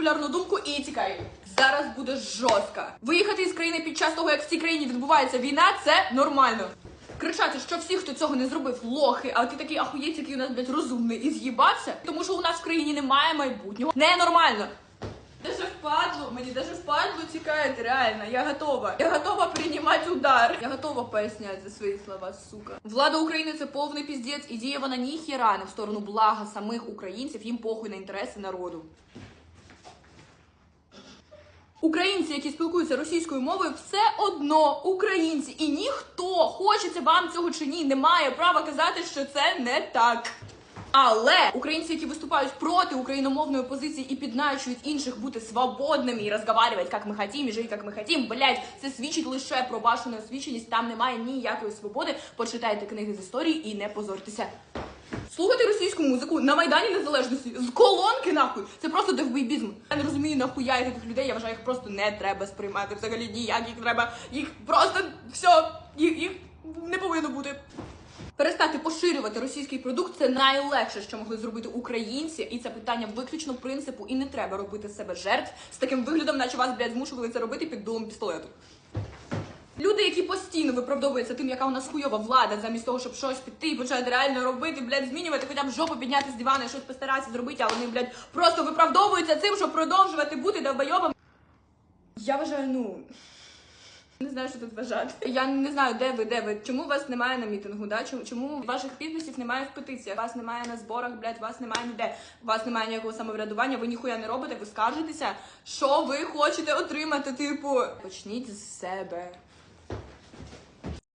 непопулярну думку і тікай. Зараз буде жорстко. Виїхати із країни під час того, як в цій країні відбувається війна, це нормально. Кричати, що всі, хто цього не зробив, лохи, а ти такий ахуєць, який у нас, блядь, розумний і з'їбався, тому що у нас в країні немає майбутнього. Ненормально. Даже впадло, мені даже впадло тікаєте, реально. Я готова. Я готова приймати удар. Я готова поясняти за свої слова, сука. Влада України це повний піздець, і діє вона ніхіра не в сторону блага самих українців, їм похуй на інтереси народу. Українці, які спілкуються російською мовою, все одно українці, і ніхто, хочеться вам цього чи ні, не має права казати, що це не так. Але українці, які виступають проти україномовної позиції і підначують інших бути свободними і розговаривати, як ми хотім, і жити, як ми хотім, блять, це свідчить лише про вашу неосвіченість. Там немає ніякої свободи. Почитайте книги з історії і не позорьтеся. Слухати російську музику на Майдані Незалежності з колонки нахуй. Це просто девбейбізм. Я не розумію нахуя я таких людей. Я вважаю, їх просто не треба сприймати. Взагалі ніяк їх треба. Їх просто все, їх, їх не повинно бути. Перестати поширювати російський продукт це найлегше, що могли зробити українці, і це питання виключно принципу, і не треба робити себе жертв з таким виглядом, наче вас блядь, змушували це робити під дулом пістолету. Люди, які постійно виправдовуються тим, яка у нас хуйова влада, замість того, щоб щось піти і почати реально робити, блядь, змінювати, хоча б жопу підняти з дивана щось постаратися зробити, а вони, блядь, просто виправдовуються цим, щоб продовжувати бути довбойобом. Я вважаю, ну. Не знаю, що тут вважати. Я не знаю, де ви, де ви. Чому вас немає на мітингу? Да? Чому, чому ваших підписів немає в петиціях? Вас немає на зборах, блядь, вас немає ніде. Вас немає ніякого самоврядування, ви ніхуя не робите, ви скаржитеся, що ви хочете отримати, типу. Почніть з себе.